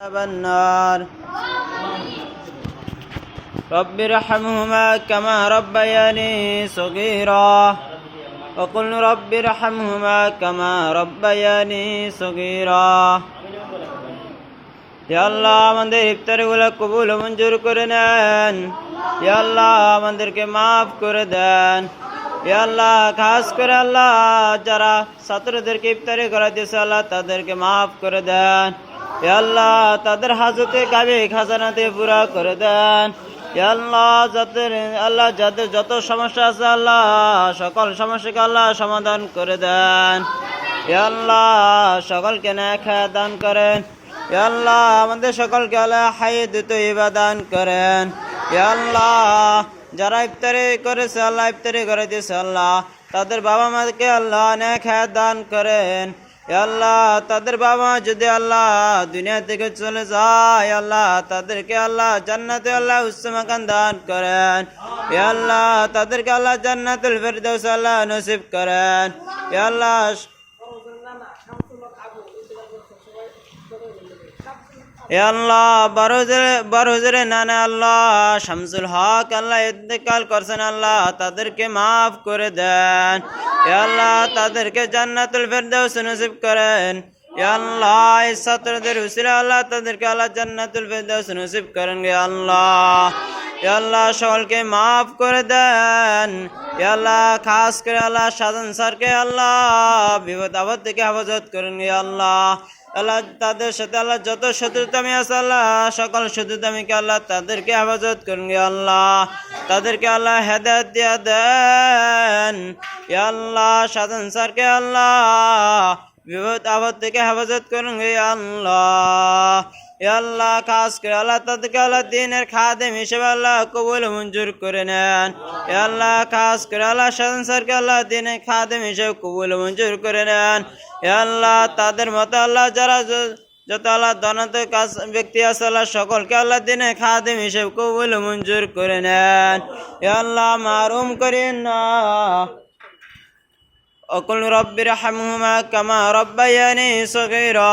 عذاب النار رب ارحمهما كما ربياني صغيرا وقل رب ارحمهما كما ربياني صغيرا ইয়া আল্লাহ আমাদের ইফতারগুলো কবুল ও মঞ্জুর করে নেন ইয়া আল্লাহ আমাদেরকে মাফ করে দেন ইয়া আল্লাহ খাস করে আল্লাহ যারা ছাত্রদেরকে ইফতারি করা দিয়েছে আল্লাহ তাদেরকে মাফ করে দেন ইয়া আল্লাহ, তাদের হাজতে কাবে খাজানাতে পুরা করে দেন। আল্লাহ, যাদের আল্লাহ, যাদের যত সমস্যা আছে আল্লাহ, সকল সমস্যাকে আল্লাহ সমাধান করে দেন। আল্লাহ, সকলকে না খায়া দান করেন। আল্লাহ, আমাদের সকলকে আল্লাহ হাই দ্রুত ইবাদান করেন। ইয়া আল্লাহ, যারা ইফতারি করেছে, আল্লাহ ইফতারি করে দিয়েছে আল্লাহ। তাদের বাবা মাকে আল্লাহ হায়াত দান করেন। আল্লাহ, তাদের বাবা যদি আল্লাহ দুনিয়া থেকে চলে যায়, আল্লাহ তাদেরকে আল্লাহ জান্নাতে আল্লাহ উচ্চমাকান দান করেন। আল্লাহ, তাদেরকে আল্লাহ জান্নাতুল ফেরদৌস আল্লাহ নসিব করেন। আল্লাহ আল্লাহ আল্লাহ, শামসুল হক আল্লাহ করছেন আল্লাহ, তাদেরকে মাফ করে দেন। আল্লাহ, তাদেরকে জান্নাতুল ফেরদাউস নসিব করেন। আল্লাহ, এই ছাত্রদের উসিলা আল্লাহ, তাদেরকে আল্লাহ জান্নাতুল ফেরদাউস নসিব করেন। গে আল্লাহ আল্লাহ, সকলকে মাফ করে দেন। আল্লাহ, খাস করে আল্লাহ সাধন স্যারকে আল্লাহ, বিপদ আপদ থেকে হেফাজত করেন আল্লাহ। আল্লাহ, তাদের সাথে আল্লাহ, যত শত্রুতামি আছে আল্লাহ, সকল শত্রুতামিকে আল্লাহ, তাদেরকে হেফাজত করুন আল্লাহ। তাদেরকে আল্লাহ হেদায়ত দিয়া দেন। আল্লাহ সাধন স্যারকে আল্লাহ, বিপদ আপদ থেকে হেফাজত করুন আল্লাহ। আল্লাহ কাজ করে, আল্লাহ তাদেরকে দিনের খাদেম হিসেবে আল্লাহ কবুল মঞ্জুর করে নেন। আল্লাহ কাজ করে, আল্লাহ সাধন স্যারকে আল্লাহ দিনের খাদেম হিসেবে কবুল মঞ্জুর করে নেন। আল্লাহ তাদের মতো আল্লাহ যারা যত আল্লাহ দনাত কাজ, ব্যক্তি আছে আল্লাহ সকলকে আল্লাহ দিনে খাদেম হিসেবে কবুল মঞ্জুর করে নেন। আল্লাহ মারুম করে না। অকুল রব্বির হামহুমা কামা রব্বায়ানি সগীরা।